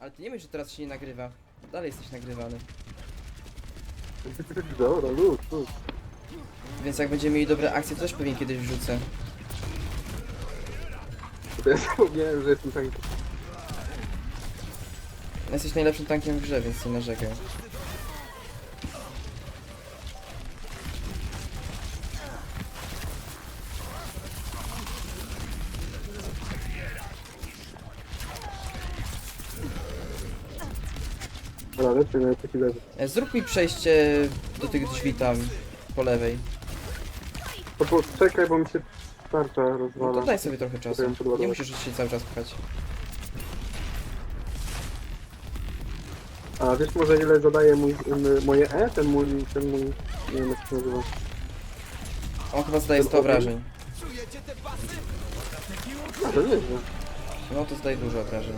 Ale ty nie myśl, że teraz się nie nagrywa. Dalej jesteś nagrywany. Dobra, luz, luz. Więc jak będziemy mieli dobre akcje, to też pewnie kiedyś wrzucę. To ja zapomniałem, że jestem taki... Jesteś najlepszym tankiem w grze, więc nie narzekaj. Dobra, leży. E, Zrób mi przejście do tych drzwi tam, po lewej. To poczekaj, bo mi się tarcza No rozwala. to daj sobie trochę czasu. Potem podładować. Nie musisz się cały czas pchać. A wiesz może ile zadaje mój, m, moje E? Ten mój, ten mój... Nie wiem jak się nazywa. On chyba zdaje 100 obrażeń. A to nieźle. No to zdaje dużo obrażeń.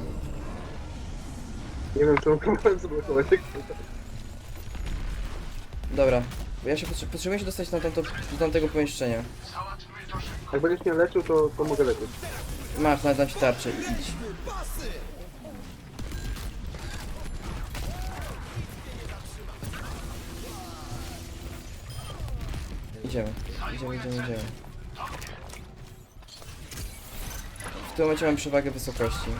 Nie wiem czy próbowałem zablokować jak Dobra, ja się potrze- potrzebuję się dostać na tamto, do tamtego pomieszczenia. Jak będziesz mnie leczył, to, mogę leczyć. Masz, nawet dam ci tarczę, idź. Idziemy, idziemy, idziemy, idziemy. W tym momencie mam przewagę wysokości.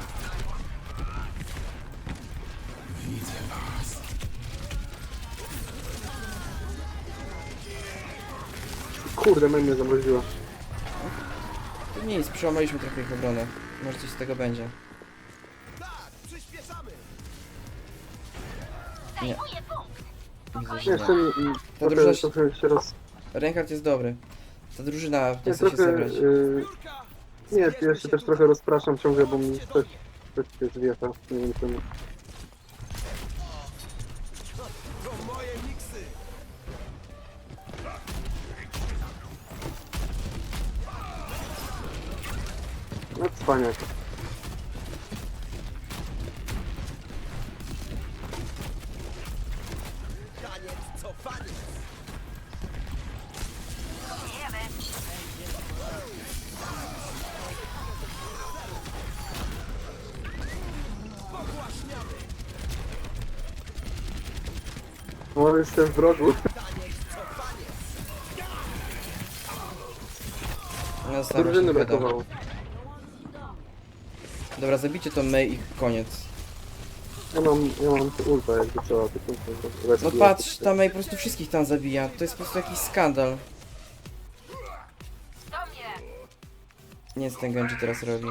Kurde, mnie mnie zamroziła. To nic, przełamaliśmy trochę ich obronę. Może coś z tego będzie. Nie. Widzę, że Nie, nie. jeszcze mi... mi Ta trochę, drużyna się- trochę się roz... Reinhardt jest dobry. Ta drużyna nie Nie, chce się trochę... zebrać. Y... Nie, ja się też trochę rozpraszam ciągle, bo mi coś... Coś się zwieta. Nie wiem czemu. No cwaniak. O, jestem w rogu. No, staram się Drużyny chyba. brakowało. Dobra, zabijcie to May i koniec. Ja mam, ja mam ulta jakby trzeba, tylko No patrz, ta May po prostu wszystkich tam zabija. To jest po prostu jakiś skandal. Nie jest ten Genji teraz robi.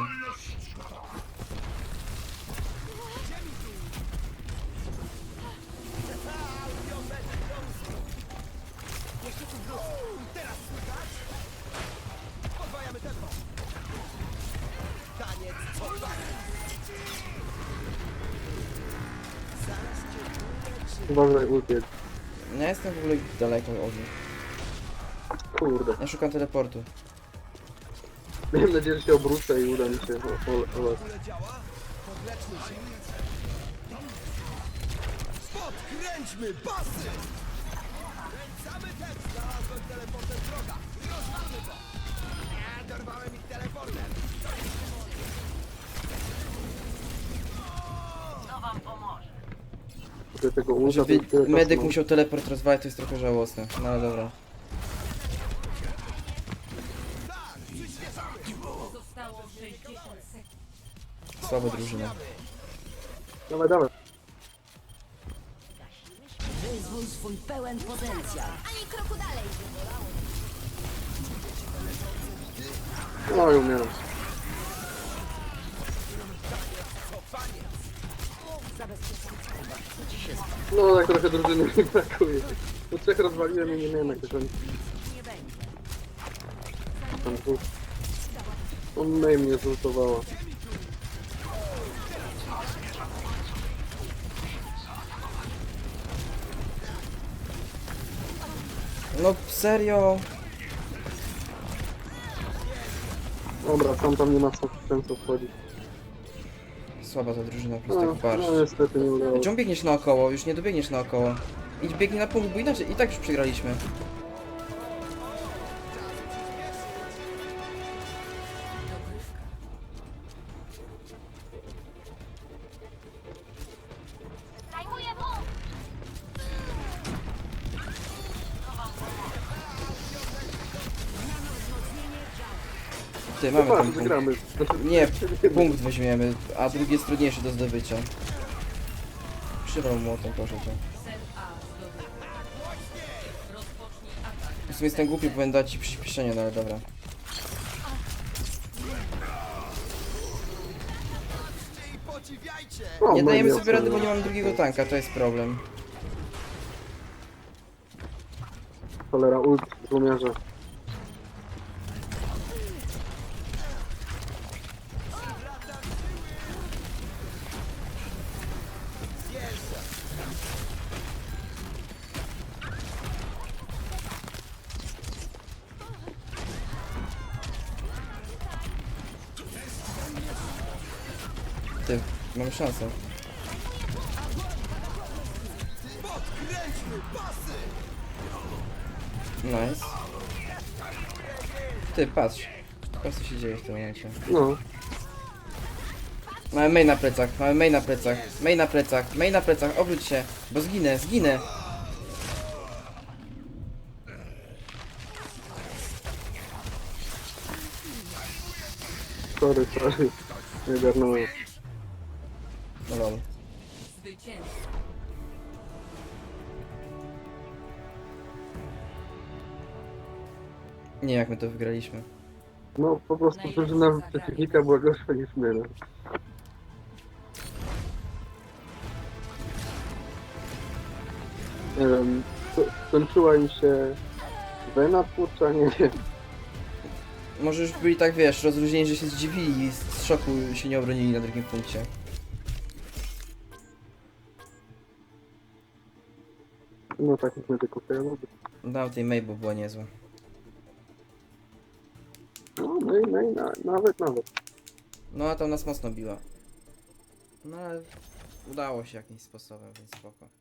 Uważaj, jest. Ja jestem w ogóle daleko od nich. Kurde. Ja szukam teleportu. Miałem nadzieję, że się obrócę i uda mi się o, o, o, Kręćmy basy! Kręcamy! Znalazłem to! Do tego ulta. Żeby to tyle czasu medyk mam. musiał teleport rozwalić, to jest trochę żałosne. No ale dobra. Zostało 60 sekund. Słaba drużyna. Dawaj, dawaj. Wyzwól swój pełen potencjał. Ani kroku dalej. No i umiałem. No tak trochę drużyny mi brakuje. Po trzech rozwaliłem i nie miałem jak to kończyć. Tam dwóch. On May mnie zultowała. No serio? Dobra, sam tam nie ma co sensu wchodzić. Słaba ta drużyna, prostu No, jak barszcz. no niestety nie udało. Czemu biegniesz naokoło? Już nie dobiegniesz naokoło. Idź biegnij na punkt, bo inaczej i tak już przegraliśmy. Ty, mamy ten punkt. wygramy. Nie, punkt weźmiemy, a drugi jest trudniejszy do zdobycia. Przywał młotem, proszę cię. W sumie jestem głupi, powinien dać ci przyspieszenie, no ale dobra. O, Nie no dajemy sobie rady, bo oceniam. nie mamy drugiego tanka, to jest problem. Cholera, ult, złomiarza. Ty, mamy szansę. Nice. Ty, patrz. Patrz co się dzieje w tym momencie. No, Mamy main na plecach, mamy main na plecach, main na plecach, main na plecach, obróć się, bo zginę, zginę. sorry, sorry. Nie ogarnąłem. No lol. Zwycięstwo. Nie jak my to wygraliśmy. No, po prostu drużyna przeciwnika była gorsza niż my. No. Nie wiem, ko- skończyła im się wena twórcza, nie wiem. Może już byli tak, wiesz, rozluźnieni, że się zdziwili i z szoku się nie obronili na drugim punkcie. No takich medyków to ja lubię. Dał tej bo była niezła. No, no i, no i na, nawet, nawet. No a tam nas mocno biła. No ale udało się jakimś sposobem, więc spoko.